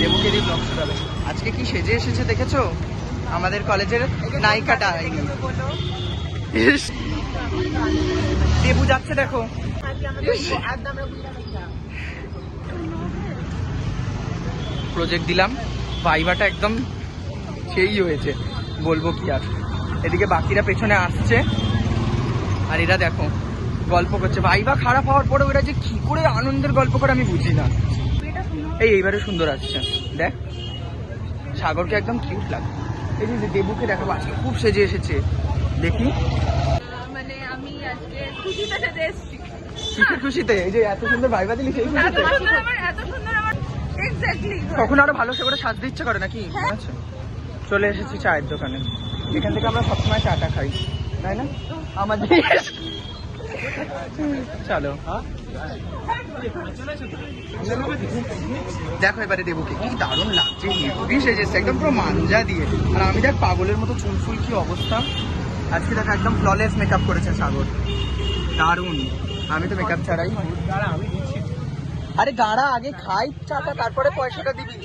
দেবুকে দিয়ে ব্লগ শুরু আজকে কি সেজে এসেছে দেখেছ? আমাদের কলেজের নায়িকাটা। দেবু যাচ্ছে দেখো। প্রজেক্ট দিলাম। ভাইভাটা একদম সেই হয়েছে। বলব কি আর। এদিকে বাকিরা পেছনে আসছে। আর এরা দেখো, গল্প করছে। ভাইবা খারাপ হওয়ার পরে ওরা যে কি করে আনন্দের গল্প করে আমি বুঝি না। এই এইবারে সুন্দর আসছে। দেখ সাগরকে একদম কিউট লাগে এই যে দেবুকে দেখাবো আজকে। খুব সেজে এসেছে। দেখি। মানে আমি আজকে খুশিতে সাথে এসেছি। খুশিতে? এই যে এত সুন্দর ভাইবা দিলি সেই খুশিতে? এত সুন্দর আমার। এক্স্যাক্টলি তখন আরও ভালো করে সাজতে ইচ্ছে করে নাকি? আচ্ছা চলে এসেছি চায়ের দোকানে। এখান থেকে আমরা সবসময় চাটা খাই। তাই না? আমাদের দেখো এবারে দেবুকে কি দারুণ লাগছে, হেভি সেজেছে, একদম পুরো মাঞ্জা দিয়ে। আর আমি দেখ পাগলের মতো চুল ফুল কি অবস্থা। আজকে দেখো একদম ফ্ললেস মেকআপ করেছে সাগর। দারুণ। আমি তো মেকআপ ছাড়াই। আরে গাড়া আগে খাই টাকা তারপরে পয়সাটা দিবি।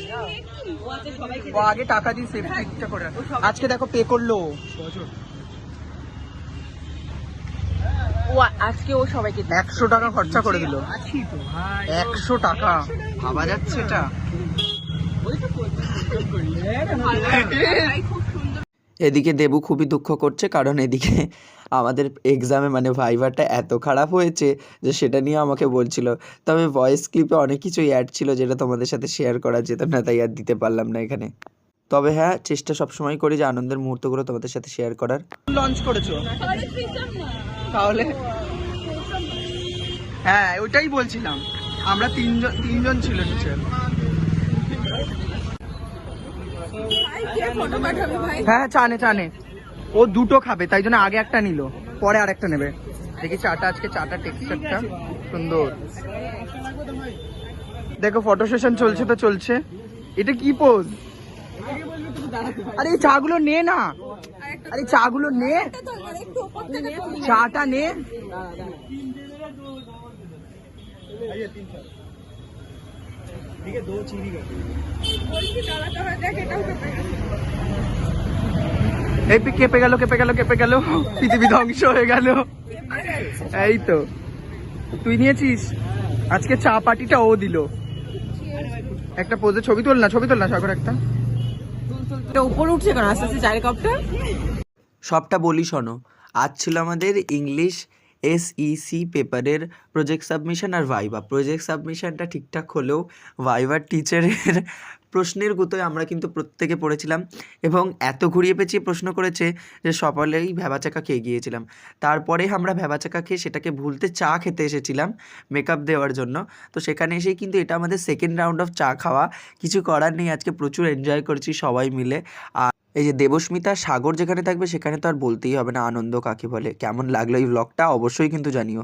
ও আগে টাকা দিয়ে সেফটিটা করে। আজকে দেখো পে করল। ও আজকে ও সবাইকে একশো টাকা খরচা করে দিল। একশো টাকা। ভাবা যাচ্ছে এটা। এদিকে দেবু খুবই দুঃখ করছে কারণ এদিকে আমাদের এক্সামে মানে ভাইভারটা এত খারাপ হয়েছে যে সেটা নিয়ে আমাকে বলছিল। তবে ভয়েস ক্লিপে অনেক কিছুই অ্যাড ছিল যেটা তোমাদের সাথে শেয়ার করা যেত না তাই আর দিতে পারলাম না এখানে। তবে হ্যাঁ চেষ্টা সবসময় করি যে আনন্দের মুহূর্তগুলো তোমাদের সাথে শেয়ার করার। লঞ্চ করেছ। তাহলে। হ্যাঁ ওইটাই বলছিলাম। আমরা তিনজন তিনজন ছিল নিচে হ্যাঁ চানে চানে। ও দুটো খাবে, তাই জন্য আগে একটা নিল। পরে আরেকটা নেবে। দেখি চাটা আজকে, চাটা টেক্সচারটা সুন্দর। দেখো ফটো সেশন চলছে তো চলছে। এটা কি পোজ আরে এই চাগুলো নে না। আরে চাগুলো নে। চাটা নে। এই কেঁপে গেল কেঁপে গেল কেঁপে গেল। পৃথিবী ধ্বংস হয়ে গেল। এই তো। তুই নিয়েছিস? আজকে চা পাটিটা ও দিল। একটা পোজে ছবি তোল না ছবি তোল না সাগর একটা। উপরে উঠছে সবটা বলি শোনো আজ ছিল আমাদের ইংলিশ এসইসি পেপারের প্রজেক্ট সাবমিশন আর ভাইবা প্রজেক্ট সাবমিশনটা ঠিকঠাক হলেও ভাইবার টিচারের প্রশ্নের গুতোয় আমরা কিন্তু প্রত্যেকে পড়েছিলাম এবং এত ঘুরিয়ে পেঁচিয়ে প্রশ্ন করেছে যে সকলেই ভ্যাবাচাকা খেয়ে গিয়েছিলাম তারপরে আমরা ভ্যাবাচাকা খেয়ে সেটাকে ভুলতে চা খেতে এসেছিলাম মেকআপ দেওয়ার জন্য। তো সেখানে এসেই কিন্তু এটা আমাদের সেকেন্ড রাউন্ড অফ চা খাওয়া। কিছু করার নেই, আজকে প্রচুর এনজয় করেছি সবাই মিলে। আর এই যে দেবস্মিতা সাগর যেখানে থাকবে সেখানে তো আর বলতেই হবে না আনন্দ কাকে বলে। কেমন লাগল এই ব্লগটা অবশ্যই কিন্তু জানিও।